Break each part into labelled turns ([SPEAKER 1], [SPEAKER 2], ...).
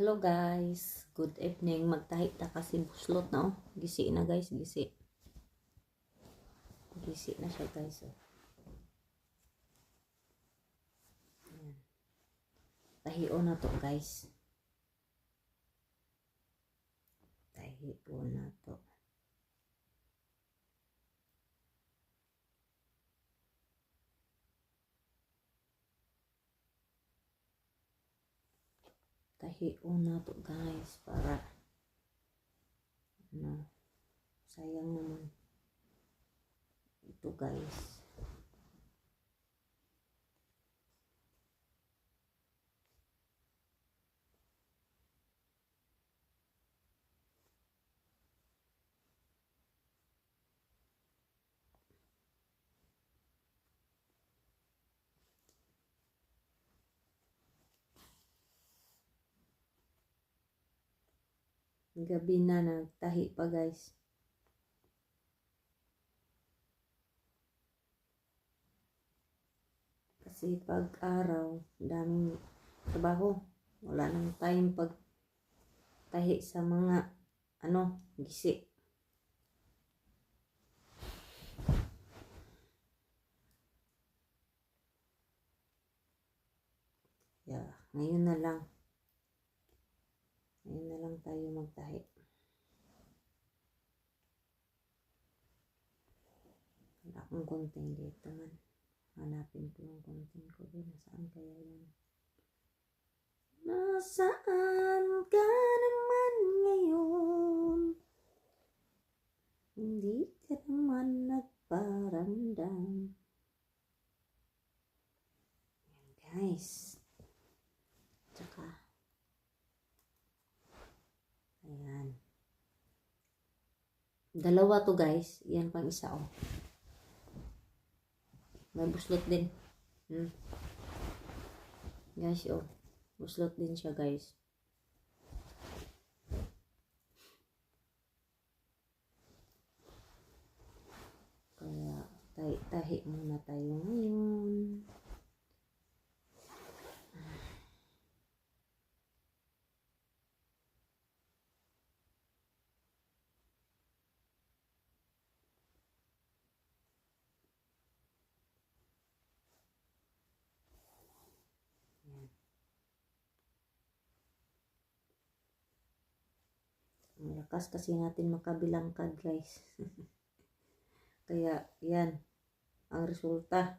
[SPEAKER 1] Hello guys, good evening. Magtahi ta kasi buslot na oh. Gisi na guys, gisi. Gisi na siya guys oh. Ayan. Tahiyo na to guys. Tahiyo na to. Tahiyo na to guys para ano sayang naman ito guys gabi na nagtahi pa guys. Kasi pag araw daming trabaho. Wala nang time pag tahi sa mga ano gisi yeah, ngayon na lang ngayon na lang tayo magtahi. Wala akong konting dito man. Hanapin ko yung konting ko. Nasaan kaya yun? Nasaan ka naman ngayon hindi ka naman nagparamdam yan guys tsaka Ayan. Dalawa to guys. Yan pang isa oh. May buslot din. Hmm. Guys oh. Buslot din siya guys. Kaya tahi, tahi muna tayo ngayon. Lakas kasi natin makabilangkad guys. Kaya yan ang resulta.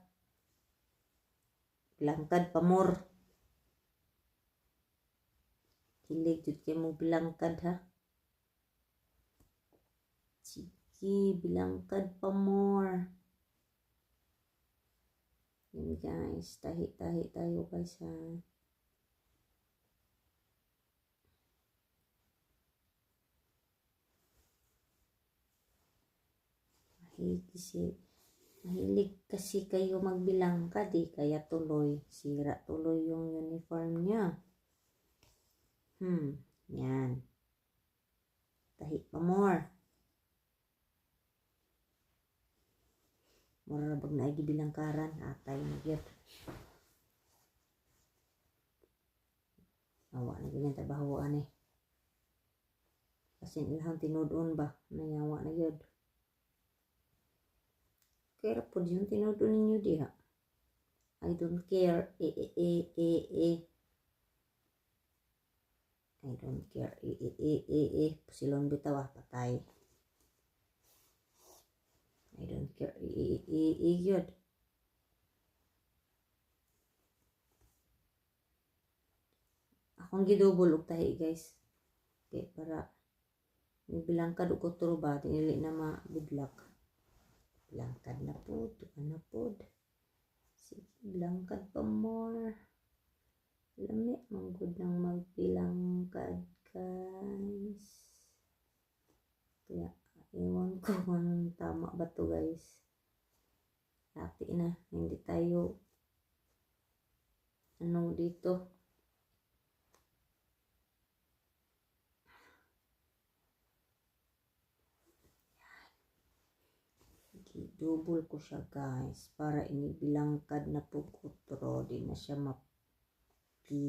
[SPEAKER 1] Bilangkad pa more. Hilig jud kay mo bilangkad ha. Sige, bilangkad pa more. Yan guys, tahi-tahi tayo guys ha. Kasi mahilig kasi kayo magbilang ka di kaya tuloy sira tuloy yung uniform niya. Hmm yan. Tahi pa more. Mura bag na bilang karan atay na gyud. Awa na ganyan trabahoan eh kasi ilhang tinudon ba? Nayawa na gyud Kaya po yung tinudo ninyo diha. I don't care. E, e, e, e, e. I don't care. E, e, e, e, e. Silon bitaw ah, patay. I don't care. E, e, e, e, yun. Akong gidubol og tahi guys. Okay, para bilang ka dugo turo ba, tinili na ma-bidlak. Langkad na po. Tuka na po. Sige, langkad pa more. Lami, manggod ng magbilangkad, guys. Kaya, ewan ko kung tama ba to, guys. Lati na. Hindi tayo ano dito. Double ko siya guys para inibilangkad na po kutro di na siya mapisi